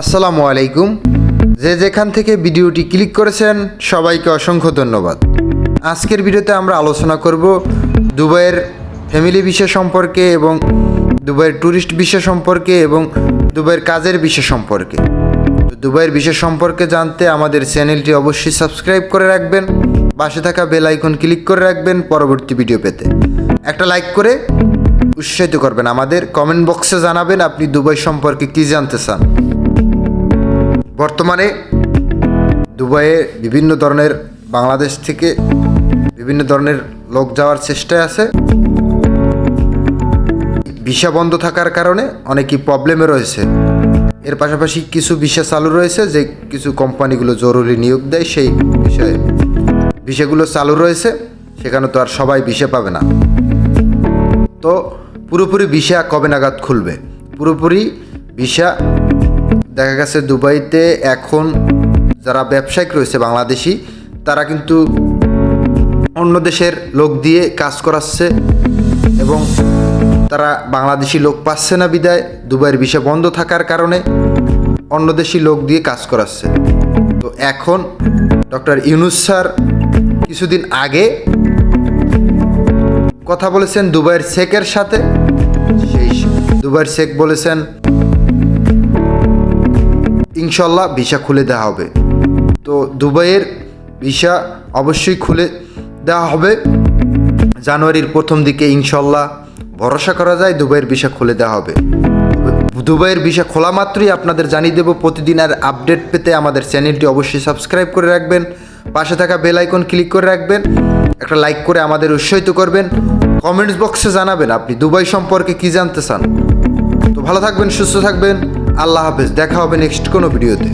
আসসালামু আলাইকুম। যে যেখান থেকে ভিডিওটি ক্লিক করেছেন, সবাইকে অসংখ্য ধন্যবাদ। আজকের ভিডিওতে আমরা আলোচনা করব দুবাইয়ের ফ্যামিলি বিষয় সম্পর্কে এবং দুবাইয়ের ট্যুরিস্ট বিষয় সম্পর্কে এবং দুবাইয়ের কাজের বিষয় সম্পর্কে। দুবাইয়ের বিষয় সম্পর্কে জানতে আমাদের চ্যানেলটি অবশ্যই সাবস্ক্রাইব করে রাখবেন, পাশে থাকা বেল আইকন ক্লিক করে রাখবেন পরবর্তী ভিডিও পেতে। একটা লাইক করে উৎসাহিত করবেন আমাদের, কমেন্ট বক্সে জানাবেন আপনি দুবাই সম্পর্কে কী জানতে চান। বর্তমানে দুবাইয়ে বিভিন্ন ধরনের বাংলাদেশ থেকে বিভিন্ন ধরনের লোক যাওয়ার চেষ্টায় আছে। ভিসা বন্ধ থাকার কারণে অনেকই প্রবলেমে রয়েছে। এর পাশাপাশি কিছু ভিসা চালু রয়েছে যে কিছু কোম্পানিগুলো জরুরি নিয়োগ দেয়, সেই বিষয়ে ভিসাগুলো চালু রয়েছে। সেখানে তো আর সবাই ভিসা পাবে না। তো পুরোপুরি ভিসা কবে নাগাদ খুলবে? পুরোপুরি ভিসা দেখা গেছে দুবাইতে এখন যারা ব্যবসায়িক রয়েছে বাংলাদেশি, তারা কিন্তু অন্য দেশের লোক দিয়ে কাজ করাচ্ছে এবং তারা বাংলাদেশি লোক পাচ্ছে না বিদায়, দুবাইয়ের ভিসা বন্ধ থাকার কারণে অন্য দেশি লোক দিয়ে কাজ করাচ্ছে। তো এখন ডক্টর ইউনুস স্যার কিছুদিন আগে কথা বলেছেন দুবাইয়ের শেখের সাথে, সেই দুবাইয়ের শেখ বলেছেন ইনশাল্লাহ ভিসা খুলে দেওয়া হবে। তো দুবাইয়ের ভিসা অবশ্যই খুলে দেওয়া হবে। জানুয়ারির প্রথম দিকে ইনশাল্লাহ ভরসা করা যায় দুবাইয়ের ভিসা খুলে দেওয়া হবে। দুবাইয়ের ভিসা খোলা মাত্রই আপনাদের জানিয়ে দেবো, প্রতিদিনের আপডেট পেতে আমাদের চ্যানেলটি অবশ্যই সাবস্ক্রাইব করে রাখবেন, পাশে থাকা বেল আইকন ক্লিক করে রাখবেন, একটা লাইক করে আমাদের উৎসাহিত করবেন, কমেন্টস বক্সে জানাবেন আপনি দুবাই সম্পর্কে কি জানতে চান। তো ভালো থাকবেন, সুস্থ থাকবেন। আল্লাহ হাফেজ দেখা হবে নেক্সট কোনো ভিডিওতে।